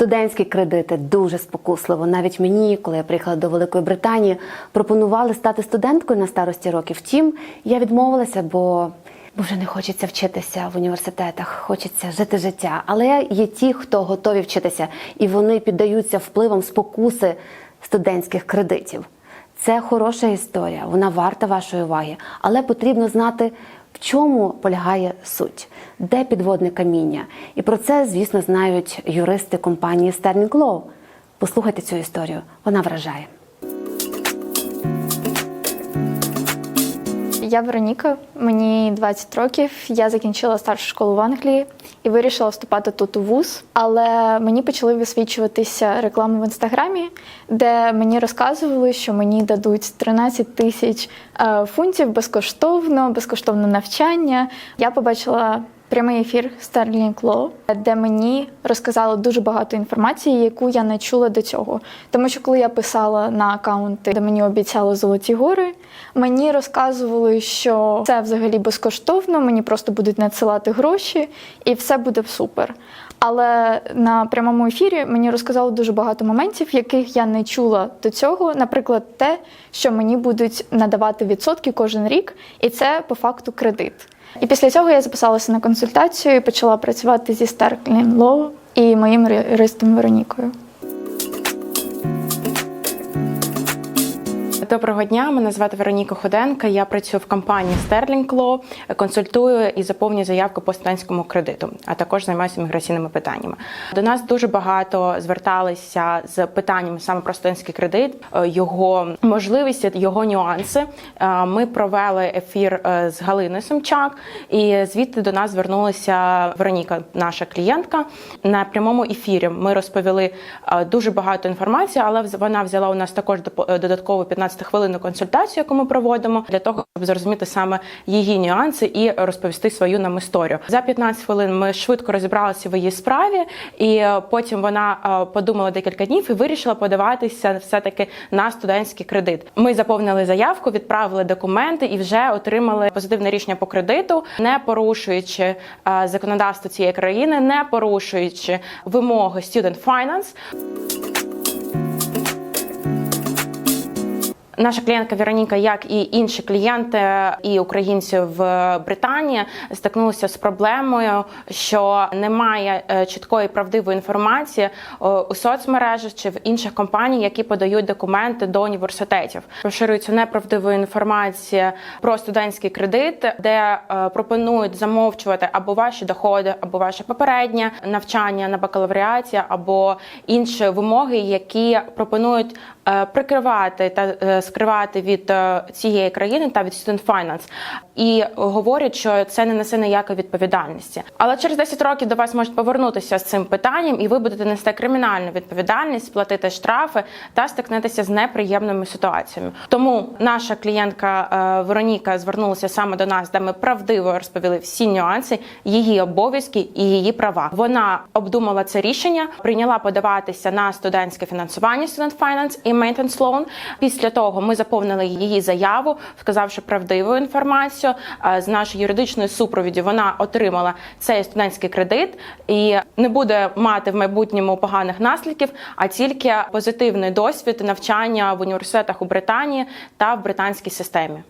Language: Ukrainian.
Студентські кредити дуже спокусливо. Навіть мені, коли я приїхала до Великої Британії, пропонували стати студенткою на старості років. Втім, я відмовилася, бо, бо вже не хочеться вчитися в університетах, хочеться жити життя. Але є ті, хто готові вчитися, і вони піддаються впливам спокуси студентських кредитів. Це хороша історія, вона варта вашої уваги, але потрібно знати, чому полягає суть, де підводне каміння. І про це, звісно, знають юристи компанії Sterling Law. Послухайте цю історію, вона вражає. Я Вероніка, мені 20 років. Я закінчила старшу школу в Англії і вирішила вступати тут у вуз. Але мені почали висвічуватися реклами в інстаграмі, де мені розказували, що мені дадуть 13 тисяч е, фунтів безкоштовно, безкоштовне навчання. Я побачила. Прямий ефір Starlink Law, де мені розказали дуже багато інформації, яку я не чула до цього. Тому що коли я писала на акаунти, де мені обіцяли золоті гори, мені розказували, що це взагалі безкоштовно, мені просто будуть надсилати гроші, і все буде супер. Але на прямому ефірі мені розказали дуже багато моментів, яких я не чула до цього. Наприклад, те, що мені будуть надавати відсотки кожен рік, і це по факту кредит. І після цього я записалася на консультацію і почала працювати зі Starkling Law і моїм юристом Веронікою. Доброго дня, мене звати Вероніка Ходенка. Я працюю в компанії Sterling Law, консультую і заповнюю заявку по студентському кредиту, а також займаюся міграційними питаннями. До нас дуже багато зверталися з питаннями саме про студентський кредит, е, його можливості, його нюанси. Е, Ми провели ефір е, з Галиною Семчак, і звідти до нас звернулася Вероніка, наша клієнтка. На прямому ефірі ми розповіли дуже багато інформації, але вона взяла у нас також додаткову 15 хвилинну консультацію, яку ми проводимо для того, щоб зрозуміти саме її нюанси і розповісти свою нам історію. За 15 хвилин ми швидко розібралися в її справі, і е, потім вона е, подумала декілька днів і вирішила подаватися все таки на студентський кредит. Ми заповнили заявку, відправили документи і вже отримали позитивне рішення по кредиту, не порушуючи е, законодавство цієї країни, не порушуючи вимоги Student Finance. Наша клієнтка Вероніка, як і інші клієнти і українці в Британії, стикнулися з проблемою, що немає е, чіткої правдивої інформації е, у соцмережах чи в інших компаній, які подають документи до університетів. Поширюється неправдива інформація про студентський кредит, де е, пропонують замовчувати або ваші доходи, або ваше попереднє навчання на бакалавріаті, або інші вимоги, які пропонують прикривати та скривати від е, цієї країни та від Student Finance. І говорять, що це не несе ніякої відповідальності. Але через 10 років до вас можуть повернутися з цим питанням, і ви будете нести кримінальну відповідальність, платити штрафи та стикнетеся з неприємними ситуаціями. Тому наша клієнтка е, Вероніка звернулася саме до нас, де ми правдиво розповіли всі нюанси, її обов'язки і її права. Вона обдумала це рішення, прийняла подаватися на студентське фінансування Student Finance і Maintenance Loan. Після того ми заповнили її заяву, вказавши правдиву інформацію. Е, З нашої юридичної супровіді вона отримала цей студентський кредит і не буде мати в майбутньому поганих наслідків, а тільки позитивний досвід навчання в університетах у Британії та в британській системі.